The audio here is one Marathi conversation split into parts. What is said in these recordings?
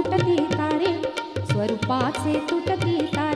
तुटती तारे स्वरूपाचे तुटती तारे.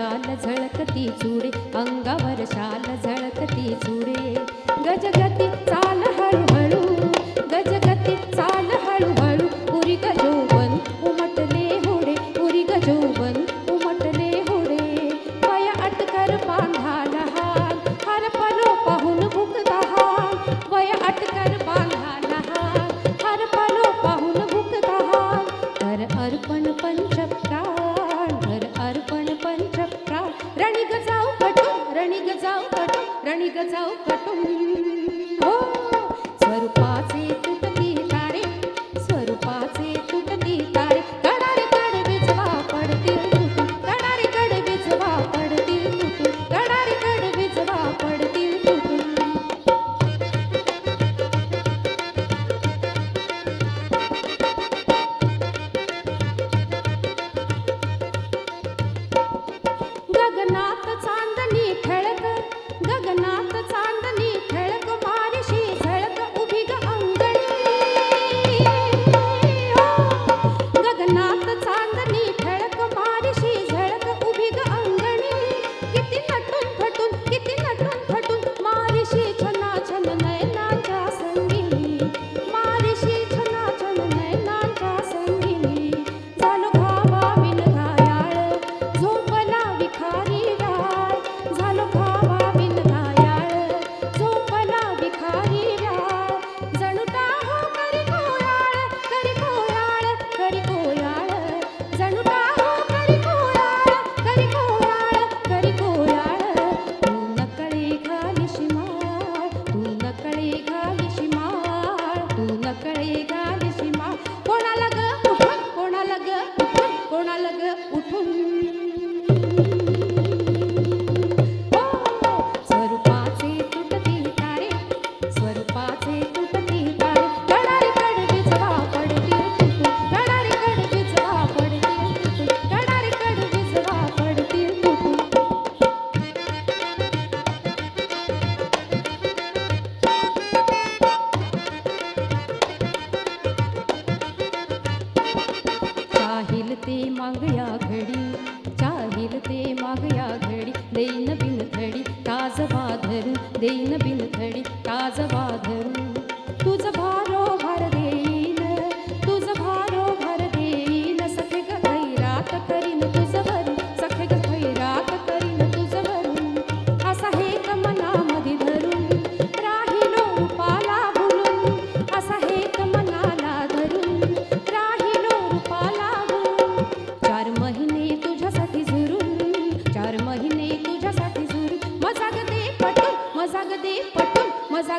शाल झळकती चुडे अंगावर शाल झळकती चुडे गजगती ಹೆಳಕ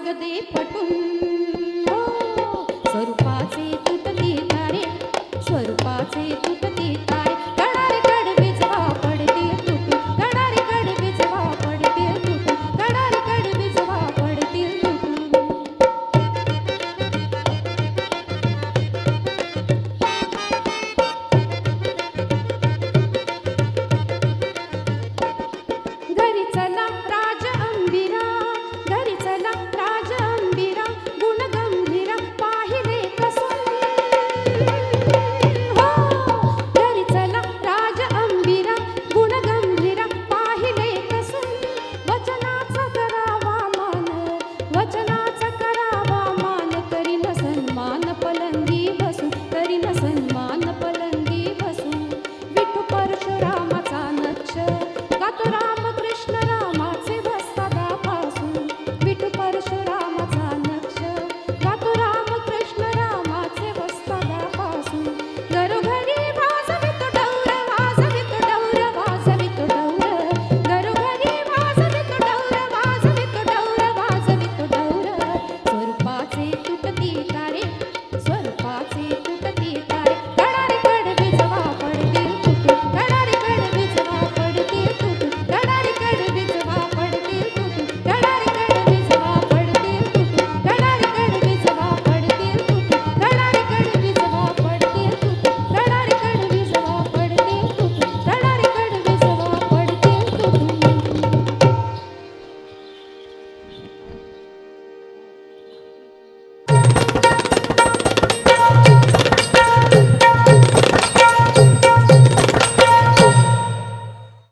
कागदे पटून. हो, स्वरूपाचे तुटते तारे स्वरूपाचे तुटते तारे